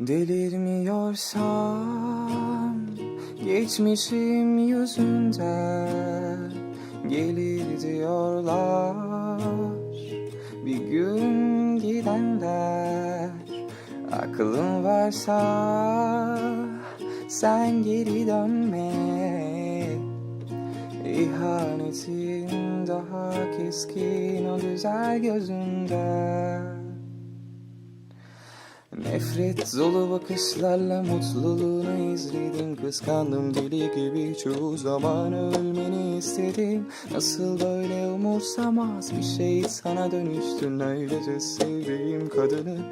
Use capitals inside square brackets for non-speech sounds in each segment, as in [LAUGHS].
Delirmiyorsam geçmişim yüzünden gelir diyorlar. Bir gün gidenler aklın varsa sen geri dönme. İhanetin daha keskin o güzel gözünden Nefret dolu bakışlarla mutluluğunu izledim. Kıskandım deli gibi çoğu zaman ölmeni istedim. Nasıl böyle umursamaz bir şey sana dönüştün. Öylece sevdiğim kadının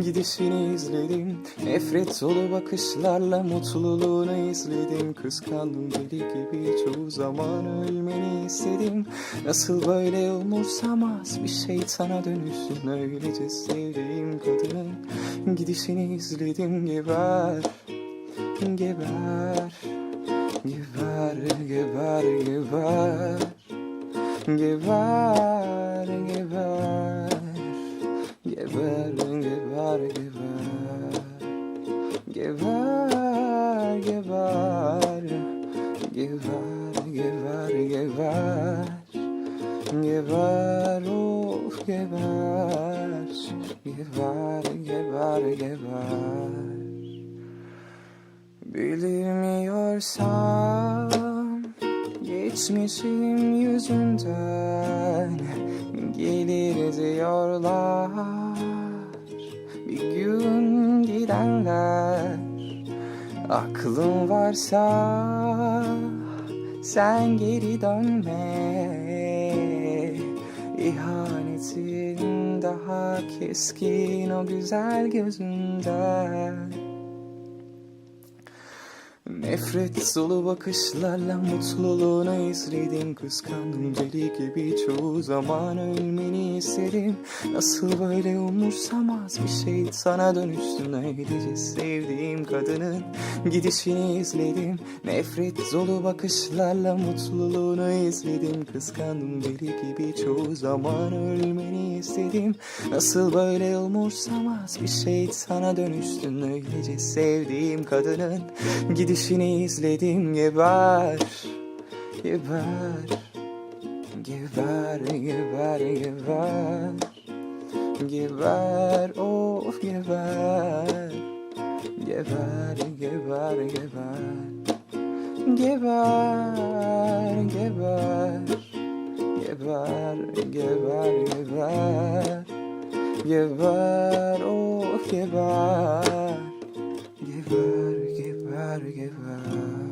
gidişini izledim. Nefret dolu bakışlarla mutluluğunu izledim. Kıskandım deli gibi çoğu zaman ölmeni istedim. Nasıl böyle umursamaz bir şey sana dönüştün. Öylece sevdiğim kadının [LAUGHS] gidişini izledim geber. Geber. Geber, geber, geber. Geber, geber. Geber, geber, geber. Geber, geber Geber, geber, geber Geber, of geber. Geber, geber, geber Bilmiyorsam Geçmişim yüzünden Gelir diyorlar. Bir gün gidenler Aklın varsa sen geri dönme İhanetin daha keskin o güzel gözünden Nefret dolu bakışlarla mutluluğunu izledim Kıskandım deli gibi çoğu zaman ölmeni istedim. Nasıl böyle umursamaz bir şey sana dönüştün Öylece sevdiğim kadının gidişini izledim. Nefret dolu bakışlarla mutluluğunu izledim Kıskandım deli gibi çoğu zaman ölmeni istedim. Nasıl böyle umursamaz bir şey sana dönüştün Öylece sevdiğim kadının gidişini izledim Geber, geber Geber, geber, geber Geber, of geber Geber, geber, geber Geber, geber Geber, geber, geber Geber, of geber Geber, geber, geber